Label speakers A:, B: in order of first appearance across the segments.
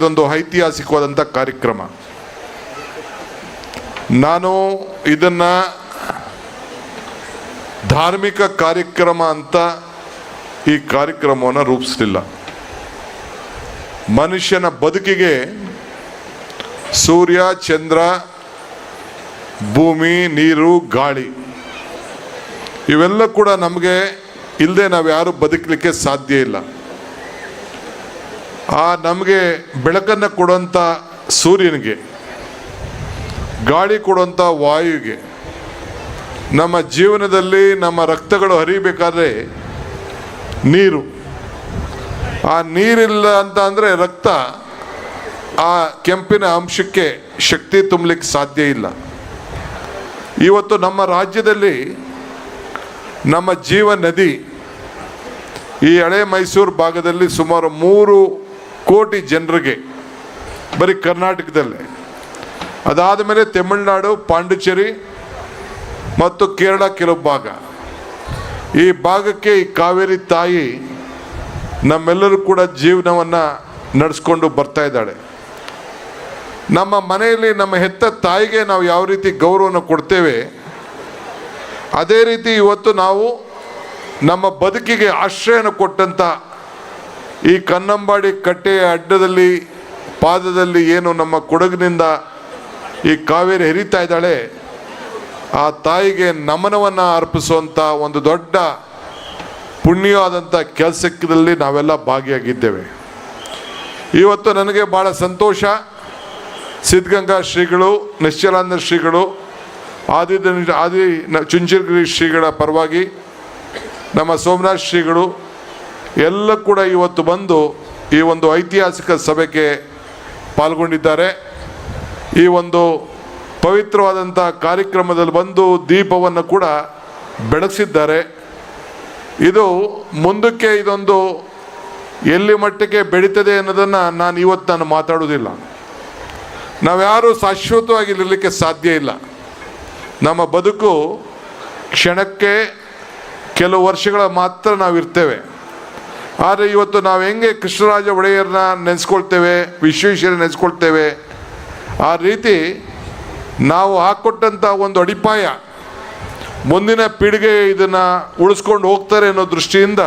A: ಇದೊಂದು ಐತಿಹಾಸಿಕವಾದಂಥ ಕಾರ್ಯಕ್ರಮ. ನಾನು ಇದನ್ನ ಧಾರ್ಮಿಕ ಕಾರ್ಯಕ್ರಮ ಅಂತ ಈ ಕಾರ್ಯಕ್ರಮವನ್ನು ರೂಪಿಸಲಿಲ್ಲ. ಮನುಷ್ಯನ ಬದುಕಿಗೆ ಸೂರ್ಯ, ಚಂದ್ರ, ಭೂಮಿ, ನೀರು, ಗಾಳಿ ಇವೆಲ್ಲ ಕೂಡ ನಮಗೆ ಇಲ್ಲದೆ ನಾವು ಯಾರು ಬದುಕಲಿಕ್ಕೆ ಸಾಧ್ಯ ಇಲ್ಲ. ಆ ನಮಗೆ ಬೆಳಕನ್ನು ಕೊಡುವಂಥ ಸೂರ್ಯನಿಗೆ, ಗಾಳಿ ಕೊಡುವಂಥ ವಾಯುವಿಗೆ, ನಮ್ಮ ಜೀವನದಲ್ಲಿ ನಮ್ಮ ರಕ್ತಗಳು ಹರಿಬೇಕಾದ್ರೆ ನೀರು. ಆ ನೀರಿಲ್ಲ ಅಂತ ಅಂದರೆ ರಕ್ತ ಆ ಕೆಂಪಿನ ಅಂಶಕ್ಕೆ ಶಕ್ತಿ ತುಂಬಲಿಕ್ಕೆ ಸಾಧ್ಯ ಇಲ್ಲ. ಇವತ್ತು ನಮ್ಮ ರಾಜ್ಯದಲ್ಲಿ ನಮ್ಮ ಜೀವ ನದಿ ಈ ಹಳೆ ಮೈಸೂರು ಭಾಗದಲ್ಲಿ ಸುಮಾರು ಮೂರು ಕೋಟಿ ಜನರಿಗೆ, ಬರೀ ಕರ್ನಾಟಕದಲ್ಲಿ. ಅದಾದ ಮೇಲೆ ತಮಿಳುನಾಡು, ಪಾಂಡಿಚೇರಿ ಮತ್ತು ಕೇರಳ ಕೆಲವು ಭಾಗ. ಈ ಭಾಗಕ್ಕೆ ಈ ಕಾವೇರಿ ತಾಯಿ ನಮ್ಮೆಲ್ಲರೂ ಕೂಡ ಜೀವನವನ್ನು ನಡೆಸ್ಕೊಂಡು ಬರ್ತಾ ಇದ್ದಾಳೆ. ನಮ್ಮ ಮನೆಯಲ್ಲಿ ನಮ್ಮ ಹೆತ್ತ ತಾಯಿಗೆ ನಾವು ಯಾವ ರೀತಿ ಗೌರವವನ್ನು ಕೊಡ್ತೇವೆ, ಅದೇ ರೀತಿ ಇವತ್ತು ನಾವು ನಮ್ಮ ಬದುಕಿಗೆ ಆಶ್ರಯನ ಕೊಟ್ಟಂಥ ಈ ಕನ್ನಂಬಾಡಿ ಕಟ್ಟೆಯ ಅಡ್ಡದಲ್ಲಿ, ಪಾದದಲ್ಲಿ ಏನು ನಮ್ಮ ಕೊಡಗಿನಿಂದ ಈ ಕಾವೇರಿ ಹರಿತಾ ಇದ್ದಾಳೆ, ಆ ತಾಯಿಗೆ ನಮನವನ್ನು ಅರ್ಪಿಸುವಂಥ ಒಂದು ದೊಡ್ಡ ಪುಣ್ಯವಾದಂಥ ಕೆಲಸದಲ್ಲಿ ನಾವೆಲ್ಲ ಭಾಗಿಯಾಗಿದ್ದೇವೆ. ಇವತ್ತು ನನಗೆ ಭಾಳ ಸಂತೋಷ. ಸಿದ್ಧಗಂಗಾ ಶ್ರೀಗಳು, ನಿಶ್ಚಲಾನಂದ ಶ್ರೀಗಳು ಆದಿ ಆದಿ, ಚುಂಚನಗಿರಿ ಶ್ರೀಗಳ ಪರವಾಗಿ ನಮ್ಮ ಸೋಮನಾಥ್ ಶ್ರೀಗಳು ಎಲ್ಲ ಕೂಡ ಇವತ್ತು ಬಂದು ಈ ಒಂದು ಐತಿಹಾಸಿಕ ಸಭೆಗೆ ಪಾಲ್ಗೊಂಡಿದ್ದಾರೆ. ಈ ಒಂದು ಪವಿತ್ರವಾದಂಥ ಕಾರ್ಯಕ್ರಮದಲ್ಲಿ ಬಂದು ದೀಪವನ್ನು ಕೂಡ ಬೆಳಗಿಸಿದ್ದಾರೆ. ಇದು ಮುಂದಕ್ಕೆ ಇದೊಂದು ಎಲ್ಲಿ ಮಟ್ಟಕ್ಕೆ ಬೆಳೀತದೆ ಅನ್ನೋದನ್ನು ನಾನು ಇವತ್ತು ನಾನು ಮಾತಾಡೋದಿಲ್ಲ ನಾವ್ಯಾರೂ ಶಾಶ್ವತವಾಗಿ ಇರಲಿಕ್ಕೆ ಸಾಧ್ಯ ಇಲ್ಲ. ನಮ್ಮ ಬದುಕು ಕ್ಷಣಕ್ಕೆ ಕೆಲವು ವರ್ಷಗಳ ಮಾತ್ರ ನಾವು ಇರ್ತೇವೆ ಆದರೆ ಇವತ್ತು ನಾವು ಹೆಂಗೆ ಕೃಷ್ಣರಾಜ ಒಡೆಯರನ್ನ ನೆನೆಸ್ಕೊಳ್ತೇವೆ ವಿಶ್ವೇಶ್ವರ ನೆನೆಸ್ಕೊಳ್ತೇವೆ, ಆ ರೀತಿ ನಾವು ಹಾಕ್ಕೊಟ್ಟಂಥ ಒಂದು ಅಡಿಪಾಯ ಮುಂದಿನ ಪೀಳಿಗೆ ಇದನ್ನು ಉಳಿಸ್ಕೊಂಡು ಹೋಗ್ತಾರೆ ಅನ್ನೋ ದೃಷ್ಟಿಯಿಂದ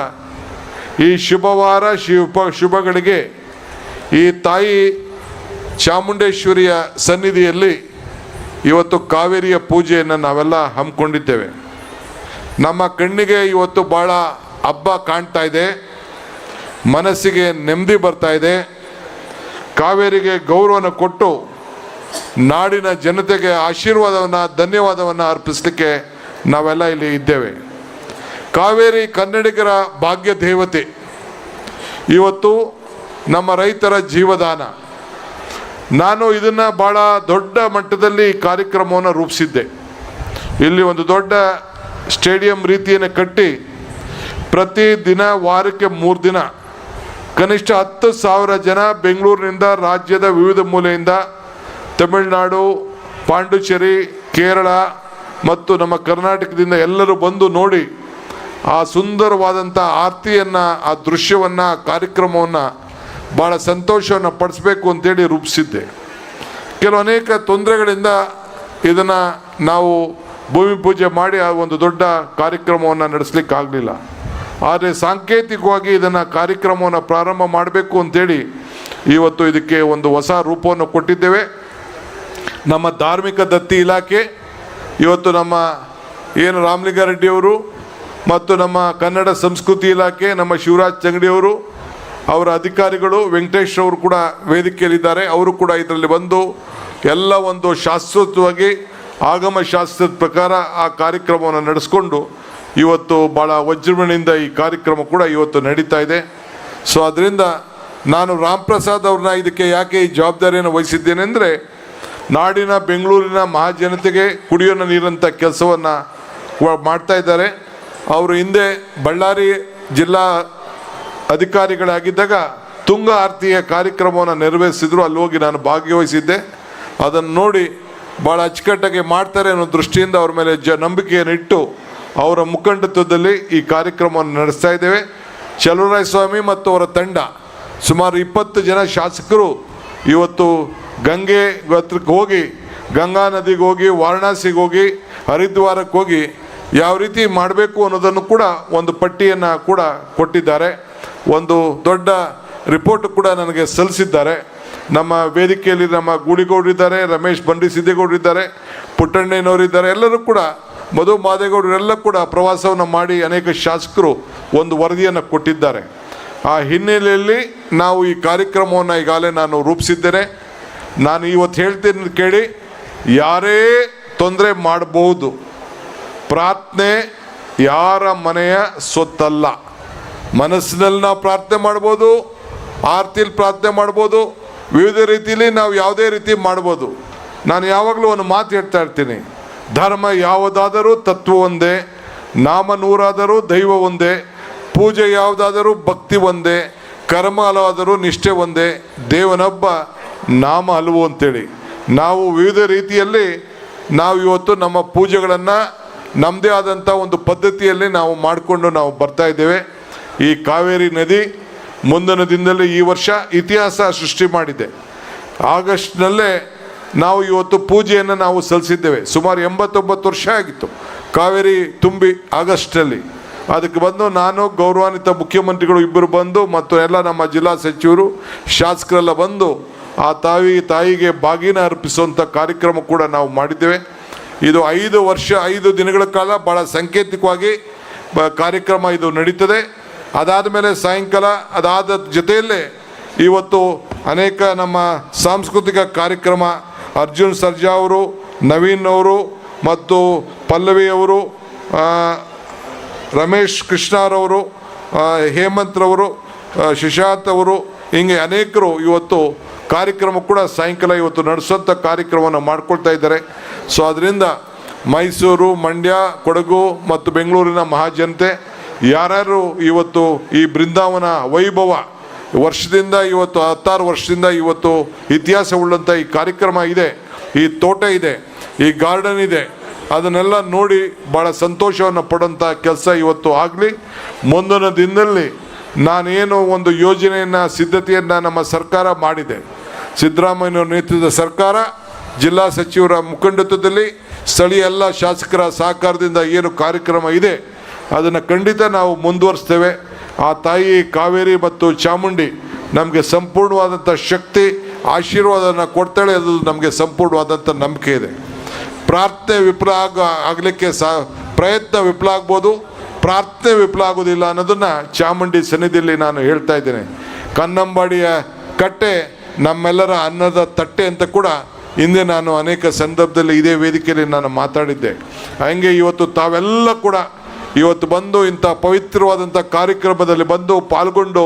A: ಈ ಶುಭವಾರ, ಶುಭ, ಶುಭಗಳಿಗೆ ಈ ತಾಯಿ ಚಾಮುಂಡೇಶ್ವರಿಯ ಸನ್ನಿಧಿಯಲ್ಲಿ ಇವತ್ತು ಕಾವೇರಿಯ ಪೂಜೆಯನ್ನು ನಾವೆಲ್ಲ ಹಮ್ಮಿಕೊಂಡಿದ್ದೇವೆ. ನಮ್ಮ ಕಣ್ಣಿಗೆ ಇವತ್ತು ಭಾಳ ಹಬ್ಬ ಕಾಣ್ತಾ ಇದೆ. ಮನಸ್ಸಿಗೆ ನೆಮ್ಮದಿ ಬರ್ತಾ ಇದೆ. ಕಾವೇರಿಗೆ ಗೌರವನ ಕೊಟ್ಟು ನಾಡಿನ ಜನತೆಗೆ ಆಶೀರ್ವಾದವನ್ನು, ಧನ್ಯವಾದವನ್ನು ಅರ್ಪಿಸಲಿಕ್ಕೆ ನಾವೆಲ್ಲ ಇಲ್ಲಿ ಇದ್ದೇವೆ. ಕಾವೇರಿ ಕನ್ನಡಿಗರ ಭಾಗ್ಯ ದೇವತೆ. ಇವತ್ತು ನಮ್ಮ ರೈತರ ಜೀವದಾನ. ನಾನು ಇದನ್ನು ಭಾಳ ದೊಡ್ಡ ಮಟ್ಟದಲ್ಲಿ ಕಾರ್ಯಕ್ರಮವನ್ನು ರೂಪಿಸಿದ್ದೆ. ಇಲ್ಲಿ ಒಂದು ದೊಡ್ಡ ಸ್ಟೇಡಿಯಂ ರೀತಿಯನ್ನು ಕಟ್ಟಿ ಪ್ರತಿ ದಿನ ವಾರಕ್ಕೆ ಮೂರು ದಿನ ಕನಿಷ್ಠ ಹತ್ತು ಸಾವಿರ ಜನ ಬೆಂಗಳೂರಿನಿಂದ ರಾಜ್ಯದ ವಿವಿಧ ಮೂಲೆಯಿಂದ ತಮಿಳುನಾಡು, ಪಾಂಡುಚೇರಿ, ಕೇರಳ ಮತ್ತು ನಮ್ಮ ಕರ್ನಾಟಕದಿಂದ ಎಲ್ಲರೂ ಬಂದು ನೋಡಿ ಆ ಸುಂದರವಾದಂಥ ಆರತಿಯನ್ನು, ಆ ದೃಶ್ಯವನ್ನು, ಆ ಕಾರ್ಯಕ್ರಮವನ್ನು ಭಾಳ ಸಂತೋಷವನ್ನು ಪಡಿಸ್ಬೇಕು ಅಂತೇಳಿ ರೂಪಿಸಿದ್ದೆ. ಕೆಲವು ಅನೇಕ ತೊಂದರೆಗಳಿಂದ ಇದನ್ನು ನಾವು ಭೂಮಿ ಪೂಜೆ ಮಾಡಿ ಆ ಒಂದು ದೊಡ್ಡ ಕಾರ್ಯಕ್ರಮವನ್ನು ನಡೆಸಲಿಕ್ಕೆ ಆಗಲಿಲ್ಲ ಆದರೆ ಸಾಂಕೇತಿಕವಾಗಿ ಇದನ್ನು ಕಾರ್ಯಕ್ರಮವನ್ನು ಪ್ರಾರಂಭ ಮಾಡಬೇಕು ಅಂತೇಳಿ ಇವತ್ತು ಇದಕ್ಕೆ ಒಂದು ಹೊಸ ರೂಪವನ್ನು ಕೊಟ್ಟಿದ್ದೇವೆ. ನಮ್ಮ ಧಾರ್ಮಿಕ ದತ್ತಿ ಇಲಾಖೆ, ಇವತ್ತು ನಮ್ಮ ಏನು ರಾಮಲಿಂಗಾರೆಡ್ಡಿಯವರು ಮತ್ತು ನಮ್ಮ ಕನ್ನಡ ಸಂಸ್ಕೃತಿ ಇಲಾಖೆ, ನಮ್ಮ ಶಿವರಾಜ್ ಚಂಗಡಿಯವರು ಅವರ ಅಧಿಕಾರಿಗಳು, ವೆಂಕಟೇಶ್ ಅವರು ಕೂಡ ವೇದಿಕೆಯಲ್ಲಿದ್ದಾರೆ. ಅವರು ಕೂಡ ಇದರಲ್ಲಿ ಬಂದು ಎಲ್ಲ ಒಂದು ಶಾಶ್ವತವಾಗಿ ಆಗಮ ಶಾಸ್ತ್ರದ ಪ್ರಕಾರ ಆ ಕಾರ್ಯಕ್ರಮವನ್ನು ನಡೆಸ್ಕೊಂಡು ಇವತ್ತು ಭಾಳ ವಜ್ರಮಣಿಯಿಂದ ಈ ಕಾರ್ಯಕ್ರಮ ಕೂಡ ಇವತ್ತು ನಡೀತಾ ಇದೆ. ಸೊ ಅದರಿಂದ ನಾನು ರಾಮ್ ಪ್ರಸಾದ್ ಅವ್ರನ್ನ ಇದಕ್ಕೆ ಯಾಕೆ ಈ ಜವಾಬ್ದಾರಿಯನ್ನು ವಹಿಸಿದ್ದೇನೆ ಅಂದರೆ, ನಾಡಿನ ಬೆಂಗಳೂರಿನ ಮಹಾಜನತೆಗೆ ಕುಡಿಯೋ ನೀರಂಥ ಕೆಲಸವನ್ನು ಮಾಡ್ತಾ ಇದ್ದಾರೆ. ಅವರು ಹಿಂದೆ ಬಳ್ಳಾರಿ ಜಿಲ್ಲಾ ಅಧಿಕಾರಿಗಳಾಗಿದ್ದಾಗ ತುಂಗ ಆರತಿಯ ಕಾರ್ಯಕ್ರಮವನ್ನು ನೆರವೇರಿಸಿದ್ರು. ಅಲ್ಲಿ ಹೋಗಿ ನಾನು ಭಾಗವಹಿಸಿದ್ದೆ. ಅದನ್ನು ನೋಡಿ ಭಾಳ ಅಚ್ಚುಕಟ್ಟಾಗಿ ಮಾಡ್ತಾರೆ ಅನ್ನೋ ದೃಷ್ಟಿಯಿಂದ ಅವ್ರ ಮೇಲೆ ಜ ನಂಬಿಕೆಯನ್ನು ಇಟ್ಟು ಅವರ ಮುಖಂಡತ್ವದಲ್ಲಿ ಈ ಕಾರ್ಯಕ್ರಮವನ್ನು ನಡೆಸ್ತಾ ಇದ್ದೇವೆ. ಚಲುವರಾಯ ಸ್ವಾಮಿ ಮತ್ತು ಅವರ ತಂಡ, ಸುಮಾರು ಇಪ್ಪತ್ತು ಜನ ಶಾಸಕರು ಇವತ್ತು ಗಂಗೆ ಹತ್ರಕ್ಕೆ ಹೋಗಿ, ಗಂಗಾ ನದಿಗೆ ಹೋಗಿ, ವಾರಣಾಸಿಗೆ ಹೋಗಿ, ಹರಿದ್ವಾರಕ್ಕೆ ಹೋಗಿ ಯಾವ ರೀತಿ ಮಾಡಬೇಕು ಅನ್ನೋದನ್ನು ಕೂಡ ಒಂದು ಪಟ್ಟಿಯನ್ನು ಕೂಡ ಕೊಟ್ಟಿದ್ದಾರೆ. ಒಂದು ದೊಡ್ಡ ರಿಪೋರ್ಟ್ ಕೂಡ ನನಗೆ ಸಲ್ಲಿಸಿದ್ದಾರೆ. ನಮ್ಮ ವೇದಿಕೆಯಲ್ಲಿ ನಮ್ಮ ಗೂಳಿಗೌಡರಿದ್ದಾರೆ, ರಮೇಶ್ ಬಂಡಿ ಸಿದ್ದೇಗೌಡರಿದ್ದಾರೆ, ಪುಟ್ಟಣ್ಣಯ್ಯನವರಿದ್ದಾರೆ, ಎಲ್ಲರೂ ಕೂಡ ಮಧು ಮಾದೇಗೌಡರೆಲ್ಲ ಕೂಡ ಪ್ರವಾಸವನ್ನು ಮಾಡಿ ಅನೇಕ ಶಾಸಕರು ಒಂದು ವರದಿಯನ್ನು ಕೊಟ್ಟಿದ್ದಾರೆ. ಆ ಹಿನ್ನೆಲೆಯಲ್ಲಿ ನಾವು ಈ ಕಾರ್ಯಕ್ರಮವನ್ನು ಈಗಾಗಲೇ ನಾನು ರೂಪಿಸಿದ್ದೇನೆ. ನಾನು ಇವತ್ತು ಹೇಳ್ತೀನಿ ಕೇಳಿ, ಯಾರೇ ತೊಂದರೆ ಮಾಡಬಹುದು ಪ್ರಾರ್ಥನೆ ಯಾರ ಮನೆಯ ಸೊತ್ತಲ್ಲ ಮನಸ್ಸಿನಲ್ಲಿ ನಾವು ಪ್ರಾರ್ಥನೆ ಮಾಡ್ಬೋದು ಆರ್ತಿಯಲ್ಲಿ ಪ್ರಾರ್ಥನೆ ಮಾಡ್ಬೋದು, ವಿವಿಧ ರೀತಿಯಲ್ಲಿ ನಾವು ಯಾವುದೇ ರೀತಿ ಮಾಡ್ಬೋದು. ನಾನು ಯಾವಾಗಲೂ ಒಂದು ಮಾತು ಹೇಳ್ತಾ ಇರ್ತೀನಿ. ಧರ್ಮ ಯಾವುದಾದರೂ ತತ್ವ ಒಂದೇ, ನಾಮ ನೂರಾದರೂ ದೈವ ಒಂದೇ, ಪೂಜೆ ಯಾವುದಾದರೂ ಭಕ್ತಿ ಒಂದೇ, ಕರ್ಮ ಅಲವಾದರೂ ನಿಷ್ಠೆ ಒಂದೇ, ದೇವನೊಬ್ಬ ನಾಮ ಹಲವು ಅಂತೇಳಿ. ನಾವು ವಿವಿಧ ರೀತಿಯಲ್ಲಿ ನಾವು ಇವತ್ತು ನಮ್ಮ ಪೂಜೆಗಳನ್ನು ನಮ್ಮದೇ ಆದಂಥ ಒಂದು ಪದ್ಧತಿಯಲ್ಲಿ ನಾವು ಮಾಡಿಕೊಂಡು ನಾವು ಬರ್ತಾ ಇದ್ದೇವೆ. ಈ ಕಾವೇರಿ ನದಿ ಮುಂದಿನ ದಿನದಲ್ಲಿ ಈ ವರ್ಷ ಇತಿಹಾಸ ಸೃಷ್ಟಿ ಮಾಡಿದೆ. ಆಗಸ್ಟ್ನಲ್ಲೇ ನಾವು ಇವತ್ತು ಪೂಜೆಯನ್ನು ನಾವು ಸಲ್ಲಿಸಿದ್ದೇವೆ. ಸುಮಾರು ಎಂಬತ್ತೊಂಬತ್ತು ವರ್ಷ ಆಗಿತ್ತು. ಕಾವೇರಿ ತುಂಬಿ ಆಗಸ್ಟಲ್ಲಿ. ಅದಕ್ಕೆ ಬಂದು ನಾನು, ಗೌರವಾನ್ವಿತ ಮುಖ್ಯಮಂತ್ರಿಗಳು ಇಬ್ಬರು ಬಂದು ಮತ್ತು ಎಲ್ಲ ನಮ್ಮ ಜಿಲ್ಲಾ ಸಚಿವರು, ಶಾಸಕರೆಲ್ಲ ಬಂದು ಆ ತಾಯಿ, ತಾಯಿಗೆ ಬಾಗಿನ ಅರ್ಪಿಸುವಂಥ ಕಾರ್ಯಕ್ರಮ ಕೂಡ ನಾವು ಮಾಡಿದ್ದೇವೆ. ಇದು ಐದು ವರ್ಷ, ಐದು ದಿನಗಳ ಕಾಲ ಭಾಳ ಸಾಂಕೇತಿಕವಾಗಿ ಕಾರ್ಯಕ್ರಮ ಇದು ನಡೀತದೆ. ಅದಾದ ಮೇಲೆ ಸಾಯಂಕಾಲ, ಅದಾದ ಜೊತೆಯಲ್ಲೇ ಇವತ್ತು ಅನೇಕ ನಮ್ಮ ಸಾಂಸ್ಕೃತಿಕ ಕಾರ್ಯಕ್ರಮ ಅರ್ಜುನ್ ಸರ್ಜಾ ಅವರು, ನವೀನ್ ಅವರು ಮತ್ತು ಪಲ್ಲವಿ ಅವರು ರಮೇಶ್ ಕೃಷ್ಣಾರವರು ಹೇಮಂತ್ರವರು ಶಿಶಾತ್ ಅವರು, ಹಿಂಗೆ ಅನೇಕರು ಇವತ್ತು ಕಾರ್ಯಕ್ರಮ ಕೂಡ ಸಾಯಂಕಾಲ ಇವತ್ತು ನಡೆಸುವಂಥ ಕಾರ್ಯಕ್ರಮವನ್ನು ಮಾಡ್ಕೊಳ್ತಾ ಇದ್ದಾರೆ. ಸೊ ಅದರಿಂದ ಮೈಸೂರು, ಮಂಡ್ಯ, ಕೊಡಗು ಮತ್ತು ಬೆಂಗಳೂರಿನ ಮಹಾಜನತೆ ಯಾರ್ಯಾರು ಇವತ್ತು ಈ ಬೃಂದಾವನ ವೈಭವ ವರ್ಷದಿಂದ ಇವತ್ತು, ಹತ್ತಾರು ವರ್ಷದಿಂದ ಇವತ್ತು ಇತಿಹಾಸ ಉಳ್ಳಂಥ ಈ ಕಾರ್ಯಕ್ರಮ ಇದೆ, ಈ ತೋಟ ಇದೆ, ಈ ಗಾರ್ಡನ್ ಇದೆ. ಅದನ್ನೆಲ್ಲ ನೋಡಿ ಭಾಳ ಸಂತೋಷವನ್ನು ಪಡೋಂಥ ಕೆಲಸ ಇವತ್ತು ಆಗಲಿ. ಮುಂದಿನ ದಿನದಲ್ಲಿ ನಾನೇನು ಒಂದು ಯೋಜನೆಯನ್ನು, ಸಿದ್ಧತೆಯನ್ನು ನಮ್ಮ ಸರ್ಕಾರ ಮಾಡಿದೆ. ಸಿದ್ದರಾಮಯ್ಯನವರ ನೇತೃತ್ವದ ಸರ್ಕಾರ, ಜಿಲ್ಲಾ ಸಚಿವರ ಮುಖಂಡತ್ವದಲ್ಲಿ ಸ್ಥಳೀಯ ಎಲ್ಲ ಶಾಸಕರ ಸಹಕಾರದಿಂದ ಏನು ಕಾರ್ಯಕ್ರಮ ಇದೆ, ಅದನ್ನು ಖಂಡಿತ ನಾವು ಮುಂದುವರಿಸ್ತೇವೆ. ಆ ತಾಯಿ ಕಾವೇರಿ ಮತ್ತು ಚಾಮುಂಡಿ ನಮಗೆ ಸಂಪೂರ್ಣವಾದಂಥ ಶಕ್ತಿ, ಆಶೀರ್ವಾದನ ಕೊಡ್ತಾಳೆ ಅದು ನಮಗೆ ಸಂಪೂರ್ಣವಾದಂಥ ನಂಬಿಕೆ ಇದೆ. ಪ್ರಾರ್ಥನೆ ವಿಫಲ ಆಗ, ಆಗಲಿಕ್ಕೆ ಸಾ, ಪ್ರಯತ್ನ ವಿಫಲ ಆಗ್ಬೋದು. ಪ್ರಾರ್ಥನೆ ವಿಫಲ ಆಗೋದಿಲ್ಲ ಅನ್ನೋದನ್ನು ಚಾಮುಂಡಿ ಸನ್ನಿಧಿಯಲ್ಲಿ ನಾನು ಹೇಳ್ತಾ ಇದ್ದೇನೆ. ಕನ್ನಂಬಾಡಿಯ ಕಟ್ಟೆ ನಮ್ಮೆಲ್ಲರ ಅನ್ನದ ತಟ್ಟೆ ಅಂತ ಕೂಡ ಹಿಂದೆ ನಾನು ಅನೇಕ ಸಂದರ್ಭದಲ್ಲಿ ಇದೇ ವೇದಿಕೆಯಲ್ಲಿ ನಾನು ಮಾತಾಡಿದ್ದೆ. ಹಂಗೆ ಇವತ್ತು ತಾವೆಲ್ಲ ಕೂಡ ಇವತ್ತು ಬಂದು ಇಂಥ ಪವಿತ್ರವಾದಂಥ ಕಾರ್ಯಕ್ರಮದಲ್ಲಿ ಬಂದು ಪಾಲ್ಗೊಂಡು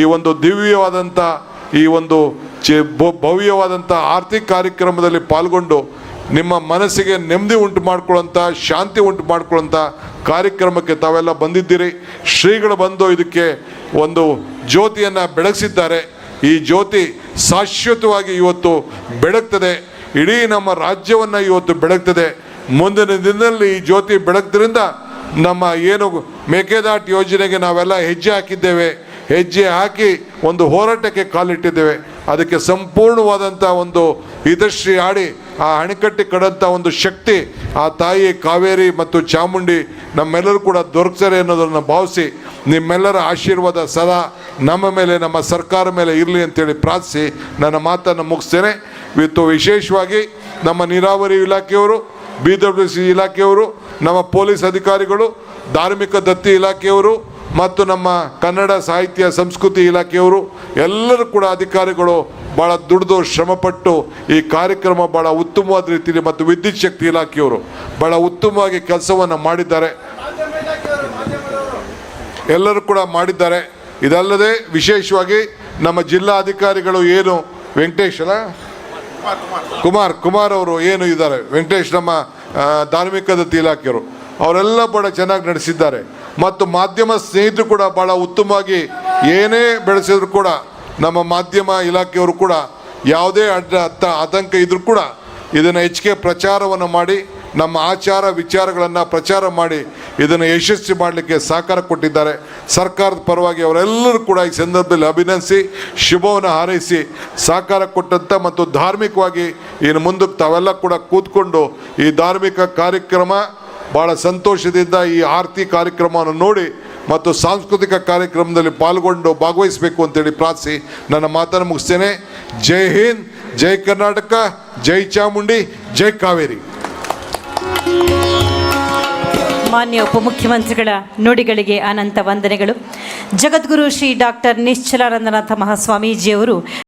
A: ಈ ಒಂದು ದಿವ್ಯವಾದಂಥ ಈ ಒಂದು ಚೆ ಭವ್ಯವಾದಂಥ ಆರ್ಥಿಕ ಕಾರ್ಯಕ್ರಮದಲ್ಲಿ ಪಾಲ್ಗೊಂಡು ನಿಮ್ಮ ಮನಸ್ಸಿಗೆ ನೆಮ್ಮದಿ ಉಂಟು ಮಾಡ್ಕೊಳ್ಳೋಂಥ ಶಾಂತಿ ಉಂಟು ಮಾಡ್ಕೊಳ್ಳೋಂಥ ಕಾರ್ಯಕ್ರಮಕ್ಕೆ ತಾವೆಲ್ಲ ಬಂದಿದ್ದೀರಿ. ಶ್ರೀಗಳು ಬಂದು ಇದಕ್ಕೆ ಒಂದು ಜ್ಯೋತಿಯನ್ನು ಬೆಳಗಿಸಿದ್ದಾರೆ. ಈ ಜ್ಯೋತಿ ಶಾಶ್ವತವಾಗಿ ಇವತ್ತು ಬೆಳಗ್ತದೆ. ಇಡೀ ನಮ್ಮ ರಾಜ್ಯವನ್ನು ಇವತ್ತು ಬೆಳಗ್ತದೆ. ಮುಂದಿನ ದಿನದಲ್ಲಿ ಈ ಜ್ಯೋತಿ ಬೆಳಗ್ದ್ರಿಂದ ನಮ್ಮ ಏನು ಮೇಕೆದಾಟ್ ಯೋಜನೆಗೆ ನಾವೆಲ್ಲ ಹೆಜ್ಜೆ ಹಾಕಿದ್ದೇವೆ, ಹೆಜ್ಜೆ ಹಾಕಿ ಒಂದು ಹೋರಾಟಕ್ಕೆ ಕಾಲಿಟ್ಟಿದ್ದೇವೆ. ಅದಕ್ಕೆ ಸಂಪೂರ್ಣವಾದಂಥ ಒಂದು ಹಿತಶ್ರೀ ಆಡಿ ಆ ಅಣೆಕಟ್ಟಿ ಕಡಂಥ ಒಂದು ಶಕ್ತಿ ಆ ತಾಯಿ ಕಾವೇರಿ ಮತ್ತು ಚಾಮುಂಡಿ ನಮ್ಮೆಲ್ಲರೂ ಕೂಡ ದೊರಕ್ತಾರೆ ಅನ್ನೋದನ್ನು ಭಾವಿಸಿ ನಿಮ್ಮೆಲ್ಲರ ಆಶೀರ್ವಾದ ಸದಾ ನಮ್ಮ ಮೇಲೆ, ನಮ್ಮ ಸರ್ಕಾರ ಮೇಲೆ ಇರಲಿ ಅಂತೇಳಿ ಪ್ರಾರ್ಥಿಸಿ ನನ್ನ ಮಾತನ್ನು ಮುಗಿಸ್ತೇನೆ. ಇವತ್ತು ವಿಶೇಷವಾಗಿ ನಮ್ಮ ನೀರಾವರಿ ಇಲಾಖೆಯವರು, ಬಿ ಡಬ್ಲ್ಯೂ ಸಿ ಇಲಾಖೆಯವರು ನಮ್ಮ ಪೊಲೀಸ್ ಅಧಿಕಾರಿಗಳು, ಧಾರ್ಮಿಕ ದತ್ತಿ ಇಲಾಖೆಯವರು ಮತ್ತು ನಮ್ಮ ಕನ್ನಡ ಸಾಹಿತ್ಯ ಸಂಸ್ಕೃತಿ ಇಲಾಖೆಯವರು, ಎಲ್ಲರೂ ಕೂಡ ಅಧಿಕಾರಿಗಳು ಭಾಳ ದುಡಿದು ಶ್ರಮಪಟ್ಟು ಈ ಕಾರ್ಯಕ್ರಮ ಭಾಳ ಉತ್ತಮವಾದ ರೀತಿಯಲ್ಲಿ ಮತ್ತು ವಿದ್ಯುತ್ ಶಕ್ತಿ ಇಲಾಖೆಯವರು ಭಾಳ ಉತ್ತಮವಾಗಿ ಕೆಲಸವನ್ನು ಮಾಡಿದ್ದಾರೆ. ಎಲ್ಲರೂ ಕೂಡ ಮಾಡಿದ್ದಾರೆ. ಇದಲ್ಲದೆ ವಿಶೇಷವಾಗಿ ನಮ್ಮ ಜಿಲ್ಲಾ ಅಧಿಕಾರಿಗಳು ಏನು, ವೆಂಕಟೇಶ್ ಕುಮಾರ್ ಕುಮಾರ್ ಅವರು ಏನು ಇದ್ದಾರೆ? ವೆಂಕಟೇಶ್ ನಮ್ಮ ಆ, ಧಾರ್ಮಿಕ ದತ್ತಿ ಇಲಾಖೆಯವರು ಅವರೆಲ್ಲ ಬಹಳ ಚೆನ್ನಾಗಿ ನಡೆಸಿದ್ದಾರೆ. ಮತ್ತು ಮಾಧ್ಯಮ ಸ್ನೇಹಿತರು ಕೂಡ ಭಾಳ ಉತ್ತಮವಾಗಿ ಏನೇ ಬೆಳೆಸಿದ್ರು ಕೂಡ ನಮ್ಮ ಮಾಧ್ಯಮ ಇಲಾಖೆಯವರು ಕೂಡ ಯಾವುದೇ ಅಡ್ಡ ಆತಂಕ ಇದ್ರೂ ಕೂಡ ಇದನ್ನು ಹೆಚ್ಚಿಗೆ ಪ್ರಚಾರವನ್ನು ಮಾಡಿ ನಮ್ಮ ಆಚಾರ ವಿಚಾರಗಳನ್ನು ಪ್ರಚಾರ ಮಾಡಿ ಇದನ್ನು ಯಶಸ್ವಿ ಮಾಡಲಿಕ್ಕೆ ಸಹಕಾರ ಕೊಟ್ಟಿದ್ದಾರೆ. ಸರ್ಕಾರದ ಪರವಾಗಿ ಅವರೆಲ್ಲರೂ ಕೂಡ ಈ ಸಂದರ್ಭದಲ್ಲಿ ಅಭಿನಂದಿಸಿ, ಶುಭವನ್ನು ಹಾರೈಸಿ, ಸಹಕಾರ ಕೊಟ್ಟಂಥ ಮತ್ತು ಧಾರ್ಮಿಕವಾಗಿ ಇನ್ನು ಮುಂದಕ್ಕೆ ತಾವೆಲ್ಲ ಕೂಡ ಕೂತ್ಕೊಂಡು ಈ ಧಾರ್ಮಿಕ ಕಾರ್ಯಕ್ರಮ ಭಾಳ ಸಂತೋಷದಿಂದ ಈ ಆರತಿ ಕಾರ್ಯಕ್ರಮವನ್ನು ನೋಡಿ ಮತ್ತು ಸಾಂಸ್ಕೃತಿಕ ಕಾರ್ಯಕ್ರಮದಲ್ಲಿ ಪಾಲ್ಗೊಂಡು ಭಾಗವಹಿಸಬೇಕು ಅಂತೇಳಿ ಪ್ರಾರ್ಥಿಸಿ ನನ್ನ ಮಾತನ್ನು ಮುಗಿಸ್ತೇನೆ. ಜೈ ಹಿಂದ್, ಜೈ ಕರ್ನಾಟಕ, ಜೈ ಚಾಮುಂಡಿ, ಜೈ ಕಾವೇರಿ.
B: ಮಾನ್ಯ ಉಪಮುಖ್ಯಮಂತ್ರಿಗಳ ನುಡಿಗಳಿಗೆ ಅನಂತ ವಂದನೆಗಳು. ಜಗದ್ಗುರು ಶ್ರೀ ಡಾಕ್ಟರ್ ನಿಶ್ಚಲಾನಂದನಾಥ ಮಹಾಸ್ವಾಮೀಜಿಯವರು